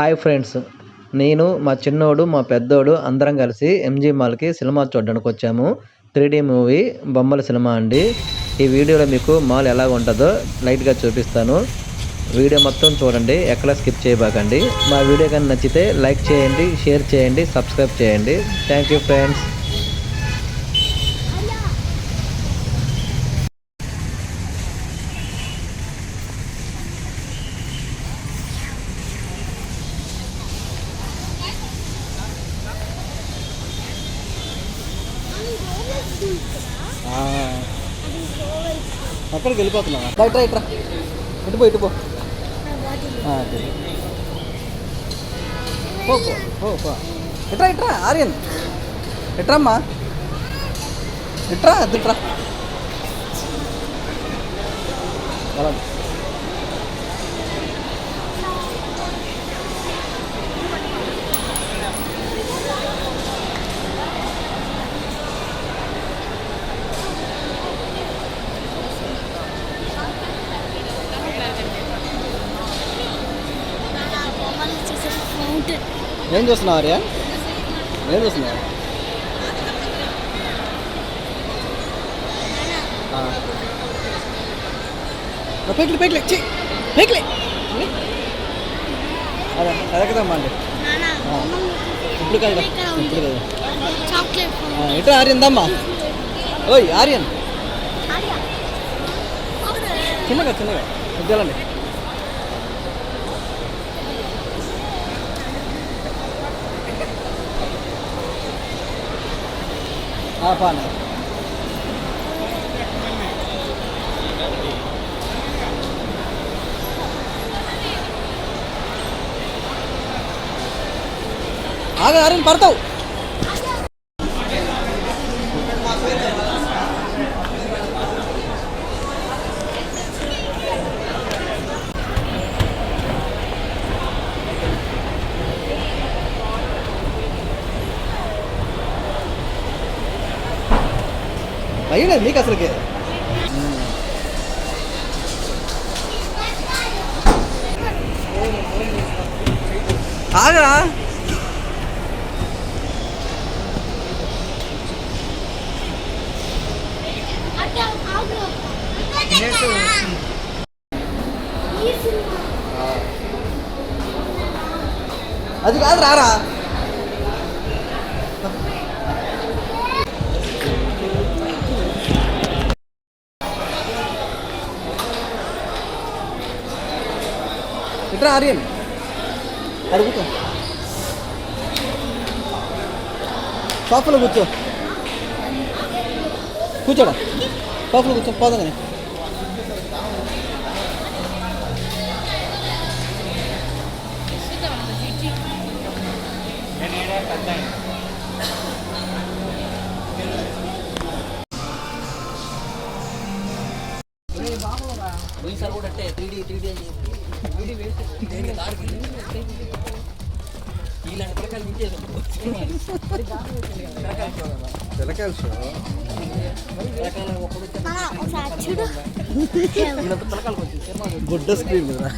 Hi friends నేను మా చిన్నోడు మా పెద్దోడు అందరం కలిసి ఎంజీ మాల్కి సినిమా చూడడానికి వచ్చాము. త్రీ మూవీ బొమ్మల సినిమా అండి. ఈ వీడియోలో మీకు మాల్ ఎలా ఉంటుందో లైట్గా చూపిస్తాను. వీడియో మొత్తం చూడండి ఎక్కడ స్కిప్ చేయబాకండి. మా వీడియో కానీ నచ్చితే లైక్ చేయండి షేర్ చేయండి సబ్స్క్రైబ్ చేయండి. థ్యాంక్ యూ ఫ్రెండ్స్ అక్కడికి వెళ్ళిపోతున్నా ఇట్రా ఇట్రా ఇటు పో ఇటు పో. పో. పో ఇట్రా ఇట్రా ఆర్యన్. ఇట్రమ్మా ఇట్రా అది ఏం చూస్తున్నావు ఆర్య? ఏం చూస్తున్నావు? పైకి చెయ్యి పైకి అదే అదకదమ్మా అండి ఇప్పుడు కాదు ఇప్పుడు కాదు ఇట్రా ఆర్యన్ దమ్మా. ఓయ్ ఆర్యన్. చిన్నగా చిన్నగా వద్దాలండి பாப்பான ಆಗ ಯಾರನ್ನು ಬರ್ತಾವೆ భయలేదు నీకు అసలుకి ఆగరా అది కాదు రారా ఇట్రా ఆర్యన్ అడుగుతా. సోఫాలో కూర్చో. కూర్చోడా? సోఫాలో కూర్చో పోదాం తెలకాయలు షో ఒకసారి గుడ్డ స్క్రీన్ కదా